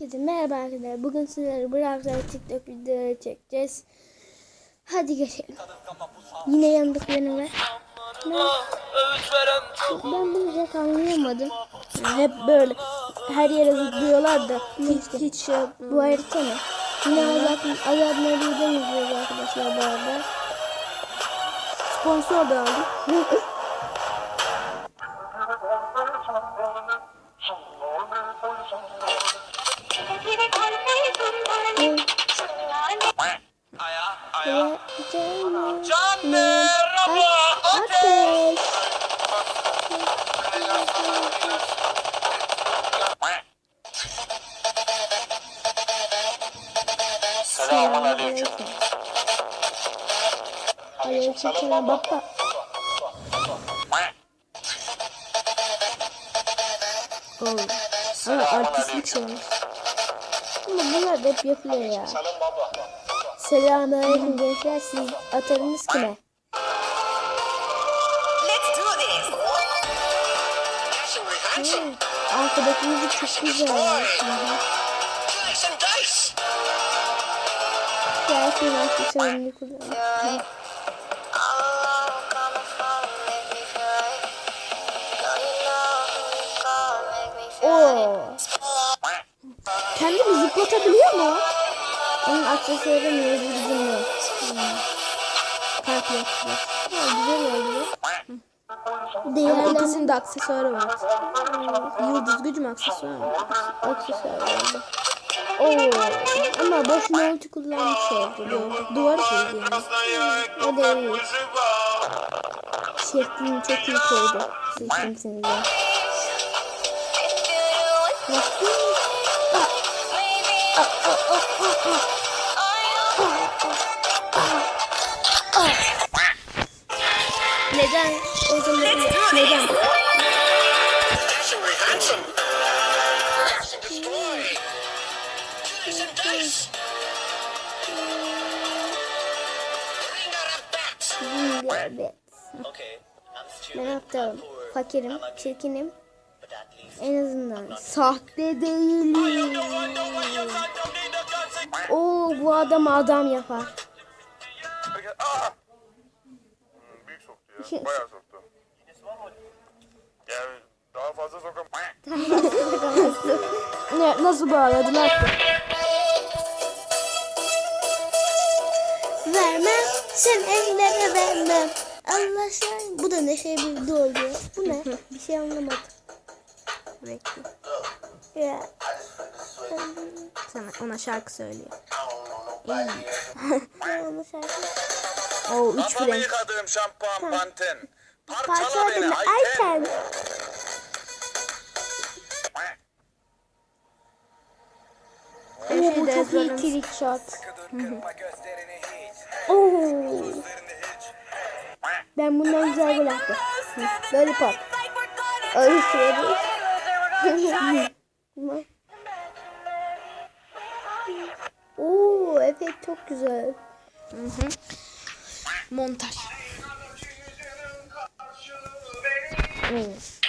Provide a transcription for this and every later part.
Herkese merhaba arkadaşlar. Bugün sizlere Brawl TikTok videoları çekeceğiz. Hadi geçelim. Yine yandık benim ve. Ben bunu pek anlayamadım. Hep böyle her yere zıplıyorlar da hiç, hiç şey Bu harita ne? Yine Azat'ın Azat'ın videodan izliyoruz arkadaşlar bu arada. Sponsor da aldım. Aya, aya. Ve canım. Can merhaba. Ateş. Selamun aleyküm. Aleykümselam baba. Oo. Ama artistlik şey olmuş. Bunlar hep yapılıyor ya. Selam baba. Selamünaleyküm gençler. Siz atarınız kime? Hanson. Arkadaki müzik çok güzel. Gelsin artık sonunu kullanın. Oo. Kendini zıplatabiliyor mu? Onun aksesuarı mı? Bizim yok. Hmm. Kalp yapıyor. Ha, güzel oldu. Diğerlerinin İkisinin de aksesuarı var. Yıldız gücü mü aksesuarı mı? aksesuarı oldu. Oo. Ama boşuna ulti kullanmış oldu. Yok, duvar çizdi yani. O da iyi. Şeklini çok iyi koydu. Kimsiniz ya? Bakın. Ben aptalım. Fakirim, çirkinim. En azından sahte değilim. Oo bu adam adam yapar. Aa! Büyük soktu ya. Bayağı soktu. Yani daha fazla sokam. Ne, nasıl bağladılar? Vermem, sen ellere vermem. Allah sen. Bu da ne şey bir oluyor. Bu ne? bir şey anlamadım. Bekle. Ya. Sana ona şarkı söylüyor. Ne olmuş artık? Oo üç Kafamı renk. yıkadığım şampuan panten. Parçala Parça beni Ayten. Oo, bu çok iyi trick shot. Oo. Ben bundan güzel gol attım. Böyle pop. Öyle değil. Oo, efekt çok güzel. Montaj.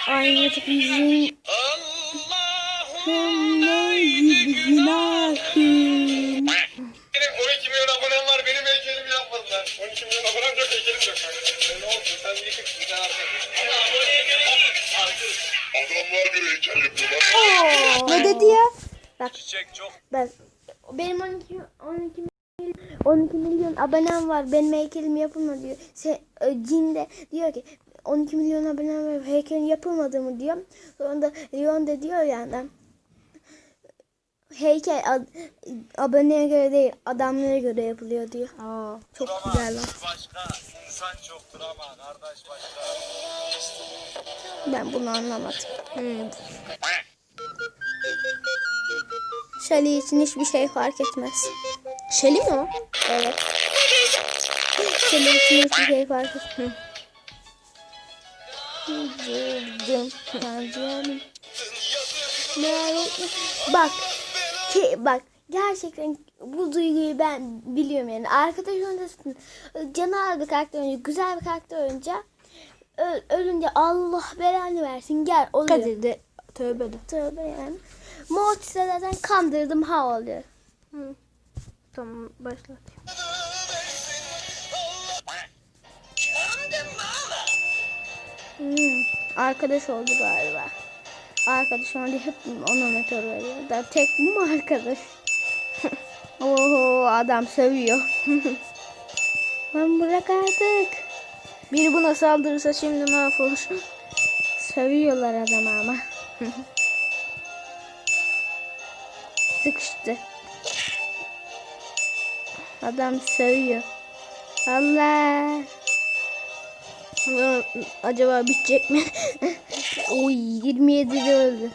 Aynı yüzün ne gibi günahım. Benim 12 milyon abonem var. Benim heykelimi yapmadılar. 12 milyon abonem yok heykelim yok. Adamlar göre heykel yapıyorlar. Ne dedi ya? Bak Çiçek çok ben benim 12 12 milyon 12 milyon abonem var. Benim heykelim yapılmadı diyor. Şey, e, Cin de diyor ki 12 milyon abonem var. Heykelim yapılmadı mı diyor. Sonra da Leon de diyor yani heykel ad, aboneye göre değil adamlara göre yapılıyor diyor. Aa. Çok güzel lan. başka. İnsan çoktur ama kardeş başka. Ben bunu anlamadım. Hmm. Şali için hiçbir şey fark etmez. Şeli mi o? Evet. Şali için hiçbir şey fark etmez. Bak. Ki, bak. Gerçekten bu duyguyu ben biliyorum yani. Arkadaş oynasın. Canavar bir karakter oyuncu, güzel bir karakter oyuncu. Ö- ölünce Allah belanı versin gel oluyor. Kadir de tövbe de. Tövbe yani. Mortis'e zaten kandırdım ha oluyor. Hı. Tamam başlat. Hmm, arkadaş oldu galiba. Arkadaş oldu hep ona meteor veriyor. Da tek bu mu arkadaş? Oho adam sövüyor. Lan bırak artık. Biri buna saldırırsa şimdi mahvolur. Sövüyorlar adamı ama. Sıkıştı. Adam sövüyor. Allah. Acaba bitecek mi? Oy 27'de öldü.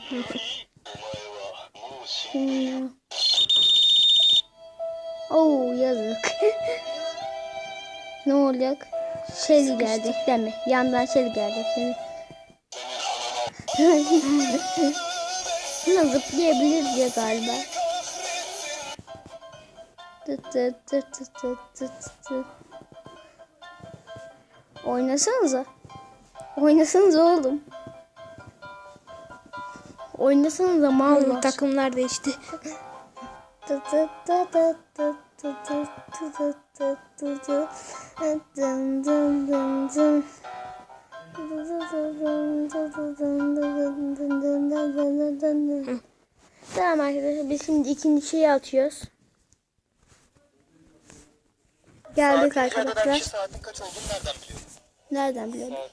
Şimdi. Oo yazık. ne olacak? Şeli gelecek değil mi? Yandan şeli gelecek. Buna zıplayabilir diye galiba. Tıt tıt tıt tıt tıt tıt tıt. Oynasanıza. Oynasanıza oğlum. Dın dın dın dın. Tamam arkadaşlar biz şimdi ikinci şeyi atıyoruz. Geldik arkadaşlar. Saatin kaç olduğunu nereden biliyorsun? Nereden biliyorum? Eden.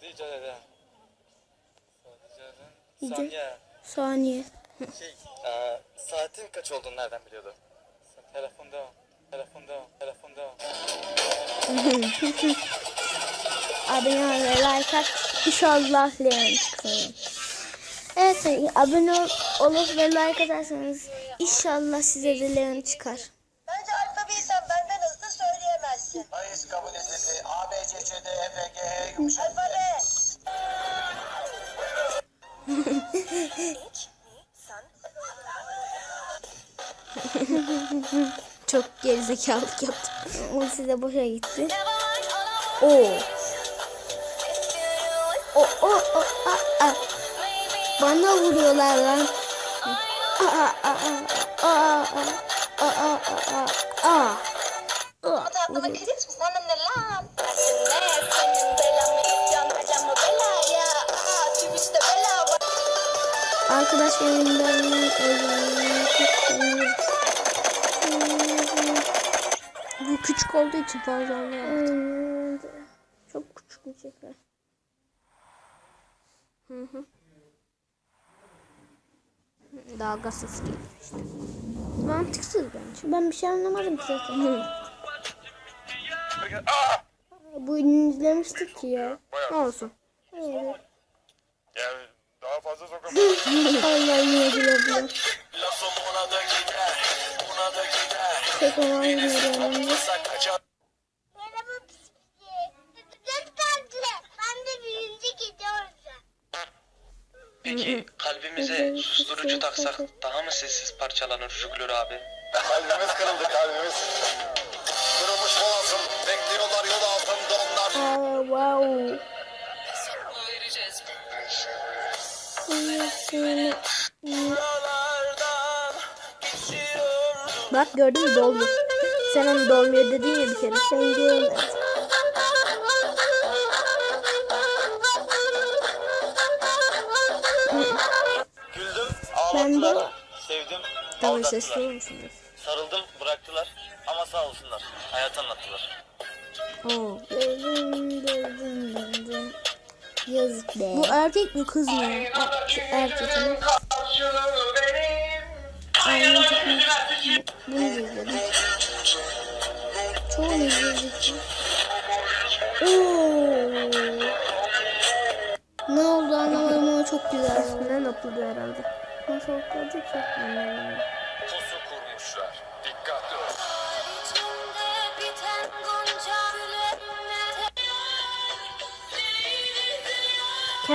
İyice. Saniye. Saniye. Şey, e, saatin kaç olduğunu nereden biliyordu? Telefonda. Telefonda. Telefonda. abone ol ve like at. İnşallah Leon çıksın. Evet abone ol, olur ve like atarsanız inşallah size de Leon çıkar. Bence alfabeyi sen benden hızlı söyleyemezsin. Hayır kabul edildi. A, B, C, C, D, E, F, G, H, yumuşak. Alfabe. Çok gerizekalılık yaptı. O size boşa gitti. Oo. O o o a, a. Bana vuruyorlar lan. A a a a a a a a a a. a. Arkadaş yayından özlemek istiyorum. Bu küçük olduğu için fazla anlayamadım. Çok küçük müzikler. Dalgasız geliyor işte. Mantıksız bence. Ben bir şey anlamadım ki zaten. Bu izlemiştik ki ya. Olsun. Evet fazla sokamıyorum. Allah yine bulabilir. Çok aman yürüyorum. Peki kalbimize susturucu taksak daha mı sessiz parçalanır Jüglür abi? kalbimiz kırıldı kalbimiz. Kırılmış boğazım bekliyorlar yol altında onlar. Oh, wow. Bak gördün mü doldu. Sen onu dolmuyor dedin ya bir kere. Ben görmedim. Güldüm, Ben de sevdim, Tamam sesli musunuz? Sarıldım, bıraktılar ama sağ olsunlar. Hayat anlattılar. Oo. Yazık be. Bu erkek mi kız mı? erkek mi? Aynen çok Bunu da izledim. Çoğunu izledik. Oo. Ne oldu anlamadım ama çok güzel. Ne noktadı herhalde. Nasıl oldu ki? Pusu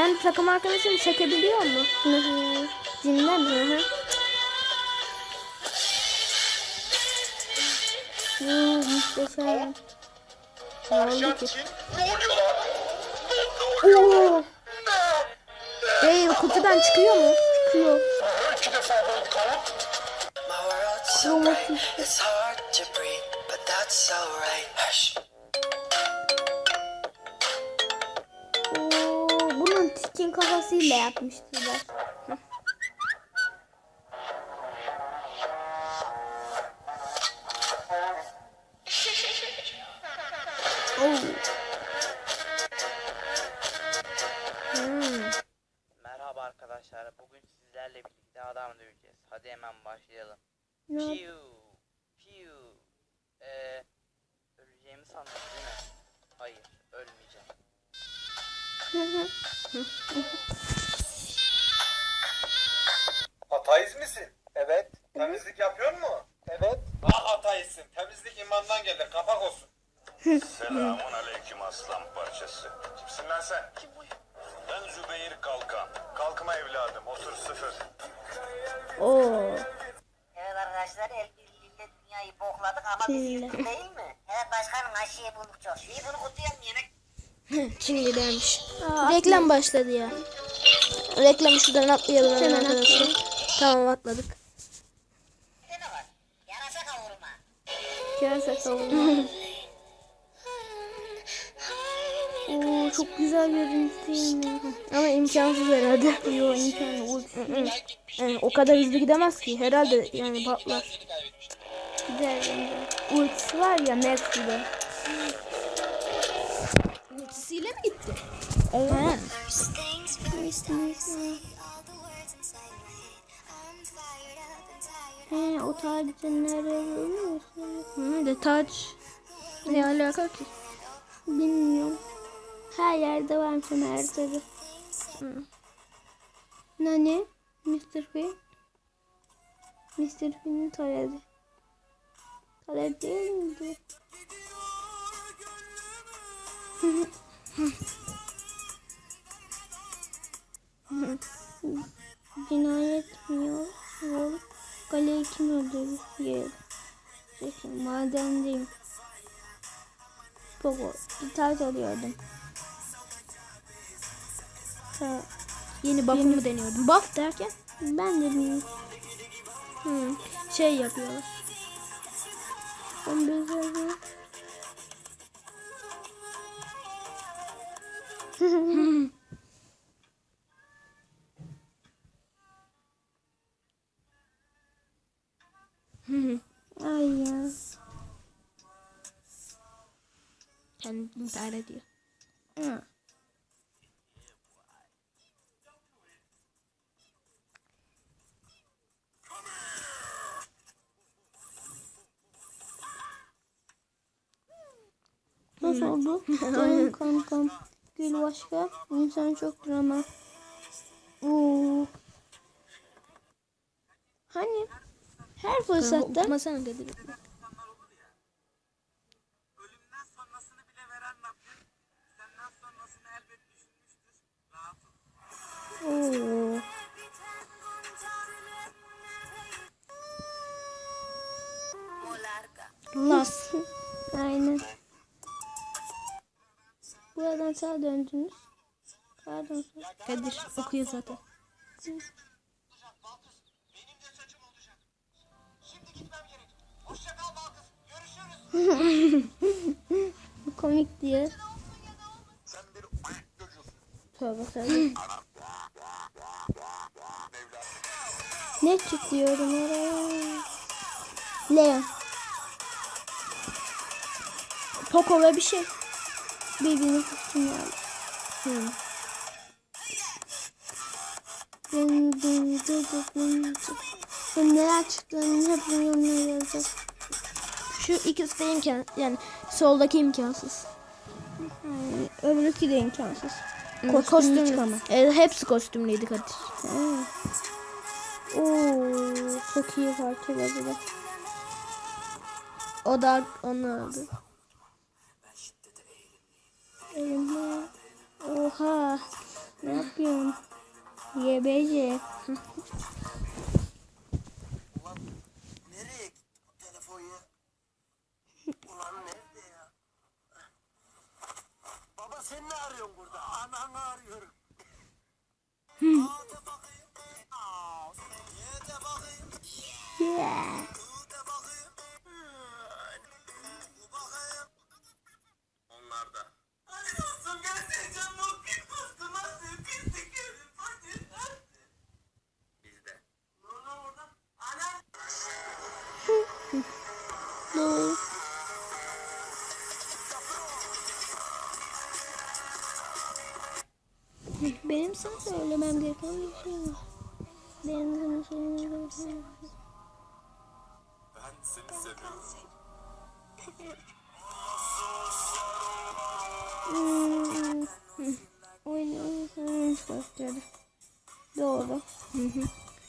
Kendi takım arkadaşını çekebiliyor mu? Cinler mi? Oo, muhteşem. Ne oldu ki? Ne oluyor lan? Oo, Değil kutudan çıkıyor mu? çıkıyor. iki defa it's hard to breathe, but that's alright. Hush. Kafasıyla yapmıştılar. Oo. Merhaba arkadaşlar. Bugün sizlerle birlikte adam döveceğiz. Hadi hemen başlayalım. Ne Piu. Piu. Ee, öleceğimi sandın değil mi? Hayır, ölmeyeceğim. Ateist misin? Evet. Temizlik yapıyor mu? Evet. Ah ateistsin. Temizlik imandan gelir. Kapak olsun. Selamun aleyküm aslan parçası. Kimsin lan sen? Kim bu? Ben Zübeyir Kalkan. Kalkma evladım, otur sıfır. Oo. Evet arkadaşlar el birliğiyle dünyayı bokladık ama biz değil mi? Evet başkanım aşıyı bulduk çok. İyi bunu kutlayalım yemek. Şimdi demiş. Aa, Reklam başladı ya. Reklamı şuradan atlayalım hemen arkadaşlar. atlayalım. Tamam atladık. Yarasa kavurma. Oo, çok güzel görüntü? Ama imkansız herhalde. Yo imkanı ultisi Yani o kadar hızlı gidemez ki. Herhalde yani patlar. güzel bence. Ultisi var ya Max gibi. Fired up and tired. He o tacı nereye vuruyorsun? Hı, de taç. Ne alaka ki? Bilmiyorum. Her yerde var her tabi. Nane? Mr. P. Mr. P'nin taledi. Taledi değil miydi? Cinayet mi yok? Yok. Kaleyi kim öldürdü? Yer. Peki, madendeyim. Pogo. Gitar çalıyordum. Ha, Yeni buff'ı mı deniyordun? Buff derken? ben de bilmiyorum. Hı, şey yapıyoruz. Ben bir Ay ya. Kendini intihar ediyor. Hı. Nasıl oldu? Canım kankam. Gül başka. İnsan çoktur ama. Oo. Hani her fırsatta Unutmasana dedi. Oo. Las. Aynen. Buradan sağa döndünüz. Pardon. Kadir okuyor zaten. Komik diye. Tövbe tövbe. ne çıkıyorum oraya? Leon. Poco ve bir şey. Birbirini tuttum ya. Hı. Dın dın dı dı dın dı. Ben neler çıktığını hep yorumlara yazacağım. Şu ikisi de imkan yani soldaki imkansız. Yani öbürkü de imkansız. Ko kostümlü ama. E, hepsi kostümlüydü Kadir. Oo, çok iyi parçaladı da. O da onu aldı. Elimde. Oha. Ne yapıyorsun? YBC. Nereye gitti bu telefon ya? Ulan nerede ya? Baba sen ne arıyorsun burada? Ananı arıyorum. Hadi bakayım. Aa, Onlar Benim sana söylemem gereken bir şey var. Benim sana söylemem gereken bir şey var. Ben seni seviyorum. Oyun oyun başladı. Doğru.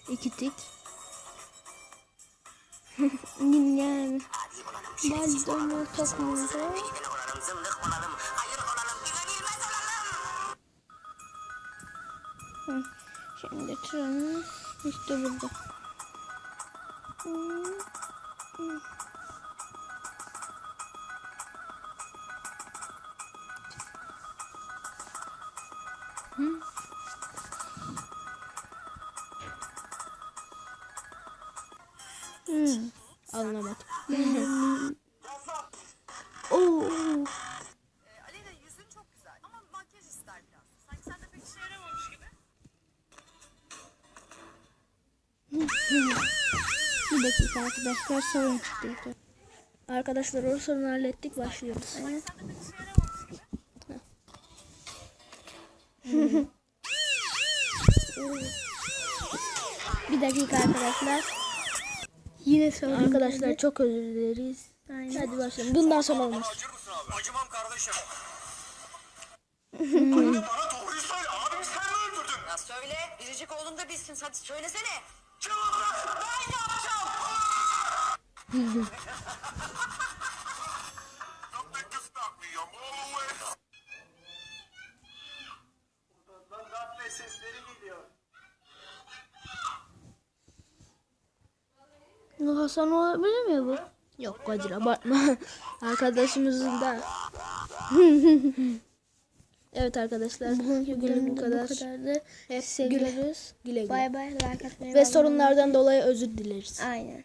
İki tik. yani. Baldırma takımda. Şimdi trenimiz işte burada. Hı. Hı. Bir dakika arkadaşlar sorun çıktı. Arkadaşlar o sorunu hallettik başlıyoruz. Bir dakika arkadaşlar. Yine sorun. Arkadaşlar çok özür dileriz. Hadi başlayalım. Bundan sonra olmaz. Acır mısın abi? Acımam kardeşim. Bana doğruyu söyle. Abimi sen öldürdün? Ya söyle biricik oğlum da bizsin hadi söylesene. Geliyor. Hasan olabilir mi bu? Yok Kadir abartma. Arkadaşımızın da. evet arkadaşlar. Bugün bu kadar. Bu kadardı. Hep Seviyoruz. Güle güle. Bay bay. Like atmayı Ve ve sorunlardan dolayı özür dileriz. Aynen.